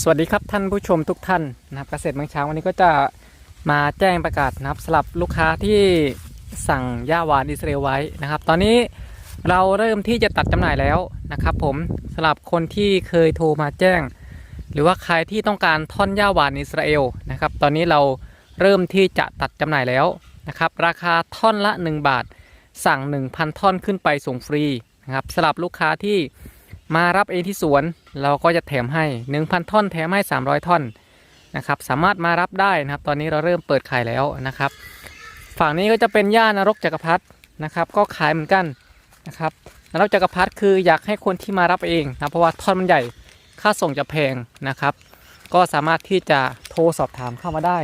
สวัสดีครับท่านผู้ชมทุกท่านนะครับเกษตรเมืองช้างวันนี้ก็จะมาแจ้งประกาศนะครับสำหรับลูกค้าที่สั่งหญ้าหวานอิสราเอลไว้นะครับ ตอนนี้เราเริ่มที่จะตัดจำหน่ายแล้วนะครับผมสำหรับคนที่เคยโทรมาแจ้ง หรือว่าใครที่ต้องการท่อนหญ้าหวานอิสราเอลนะครับ ตอนนี้เราเริ่มที่จะตัดจำหน่ายแล้วนะครับ ราคาท่อนละ 1 บาท สั่ง 1,000 ท่อนขึ้นไปส่งฟรีนะครับสำหรับลูกค้าที่ มารับเองที่สวนเราก็จะแถมให้ 1,000 ท่อนแถมให้ 300 ท่อนนะครับสามารถมารับได้นะครับ ตอนนี้เราเริ่มเปิดขายแล้วนะครับ ฝั่งนี้ก็จะเป็นย่านรกจักรพรรดินะครับ ก็ขายเหมือนกันนะครับนรกจักรพรรดิคืออยากให้คนที่มารับเองนะเพราะว่าท่อนมันใหญ่ค่าส่งจะแพงนะครับ ก็สามารถที่จะโทรสอบถามเข้ามาได้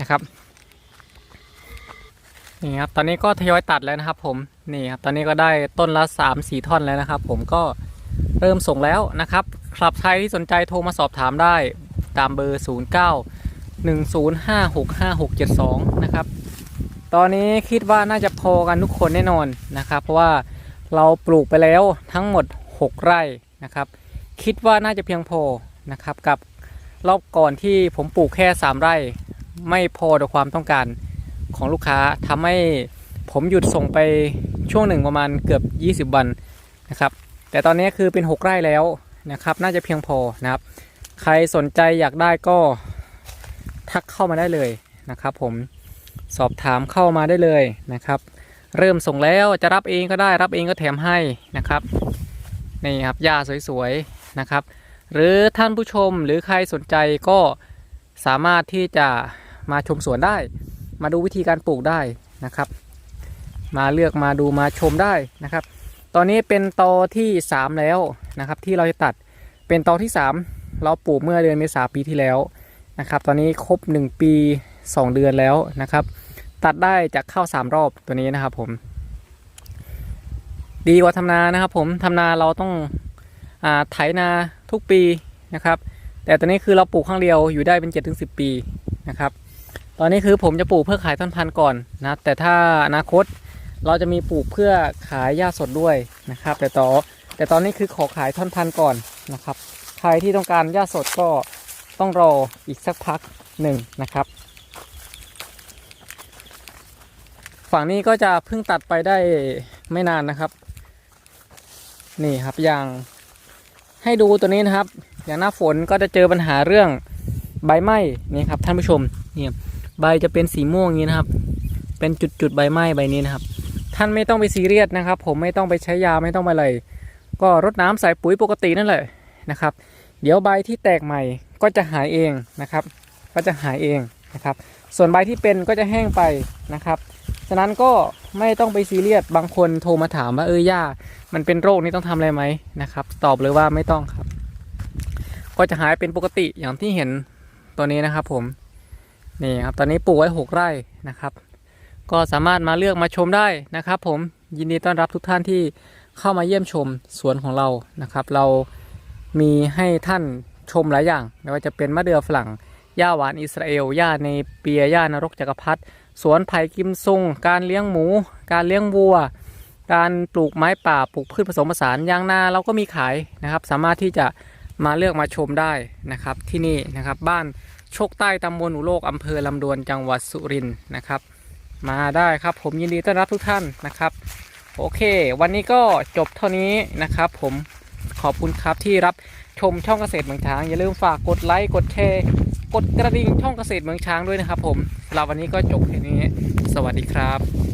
นะครับนี่ครับตอนนี้ก็ทยอยตัดแล้วนะครับผมนี่ครับตอนนี้ก็ได้ต้นละ3-4ท่อนแล้วนะครับ ผมก็ เริ่มส่งแล้วนะครับครับใครที่สนใจโทรมาสอบถามได้ตามเบอร์ 0910565672 นะครับ ตอนนี้คิดว่าน่าจะพอกันทุกคนแน่นอนนะครับ เพราะว่าเราปลูกไปแล้วทั้งหมด 6 ไร่นะครับ คิดว่าน่าจะเพียงพอนะครับกับรอบก่อนที่ผมปลูกแค่ 3 ไร่ ไม่พอต่อความต้องการของลูกค้าทำให้ผมหยุดส่งไปช่วงหนึ่งประมาณเกือบ 20 วันนะครับ แต่ตอนนี้คือเป็น 6 ไร่แล้วนะครับ น่าจะเพียงพอนะครับ ใครสนใจอยากได้ก็ทักเข้ามาได้เลยนะครับ ผมสอบถามเข้ามาได้เลยนะครับ เริ่มส่งแล้วจะรับเองก็ได้รับเองก็แถมให้นะครับนี่ครับหญ้าสวยๆนะครับ หรือท่านผู้ชมหรือใครสนใจก็สามารถที่จะมาชมสวนได้ มาดูวิธีการปลูกได้นะครับ มาเลือกมาดูมาชมได้นะครับ ตอนนี้เป็นตอที่ 3 แล้วนะครับ ที่เราจะตัดเป็นตอที่ 3 เราปลูกเมื่อเดือนเมษาปีที่แล้วนะครับ ตอนนี้ครบ 1 ปี 2 เดือนแล้วนะครับ ตัดได้จากข้าว 3 รอบตัวนี้นะครับผม ดีกว่าทำนานะครับ ผมทำนาเราต้องอไถนาทุกปีนะครับ แต่ตอนนี้คือเราปลูกครั้งเดียวอยู่ได้เป็น 7-10 ปีนะครับ ตอนนี้คือผมจะปลูกเพื่อขายต้นพันธุ์ก่อนนะแต่ถ้าอนาคต เราจะมีปลูกเพื่อขายหญ้าสดด้วยนะครับ แต่ต่อแต่ตอนนี้คือขอขายท่อนพันก่อนนะครับ ใครที่ต้องการหญ้าสดก็ต้องรออีกสักพักหนึ่งนะครับ ฝั่งนี้ก็จะเพิ่งตัดไปได้ไม่นานนะครับ นี่ครับอย่างให้ดูตัวนี้นะครับ อย่างหน้าฝนก็จะเจอปัญหาเรื่องใบไหม้นี่ครับท่านผู้ชมนี่ใบจะเป็นสีม่วงอย่างนี้นะครับ เป็นจุดๆใบไหม้ใบนี้นะครับ ท่านไม่ต้องไปซีเรียสนะครับ ผมไม่ต้องไปใช้ยาไม่ต้องไปอะไร ก็รดน้ำใส่ปุ๋ยปกตินั่นแหละนะครับ เดี๋ยวใบที่แตกใหม่ก็จะหายเองนะครับ ก็จะหายเองนะครับ ส่วนใบที่เป็นก็จะแห้งไปนะครับฉะนั้นก็ไม่ต้องไปซีเรียสบางคนโทรมาถามว่าเออย่ามันเป็นโรคนี้ต้องทำอะไรไหมนะครับ ตอบเลยว่าไม่ต้องครับ ก็จะหายเป็นปกติอย่างที่เห็นตัวนี้นะครับ ผมนี่ครับตอนนี้ปลูกไว้หกไร่นะครับ ก็สามารถมาเลือกมาชมได้นะครับ ผมยินดีต้อนรับทุกท่านที่เข้ามาเยี่ยมชมสวนของเรานะครับ เรามีให้ท่านชมหลายอย่างไม่ว่าจะเป็นมะเดื่อฝรั่งหญ้าหวานอิสราเอลหญ้าในเปียหญ้านรกจักรพรรดิสวนไผ่กิมซุง การเลี้ยงหมู การเลี้ยงวัว การปลูกไม้ป่าปลูกพืชผสมผสานยางนาเราก็มีขายนะครับ สามารถที่จะมาเลือกมาชมได้นะครับที่นี่นะครับบ้านโชคใต้ตำบลอุโลกอำเภอลำดวนจังหวัดสุรินทร์นะครับ มาได้ครับผมยินดีต้อนรับทุกท่านนะครับ โอเค วันนี้ก็จบเท่านี้นะครับ ผมขอบคุณครับที่รับชมช่องเกษตรเมืองช้าง อย่าลืมฝากกดไลค์กดแชร์กดกระดิ่งช่องเกษตรเมืองช้างด้วยนะครับ ผมสำหรับวันนี้ก็จบแค่นี้ สวัสดีครับ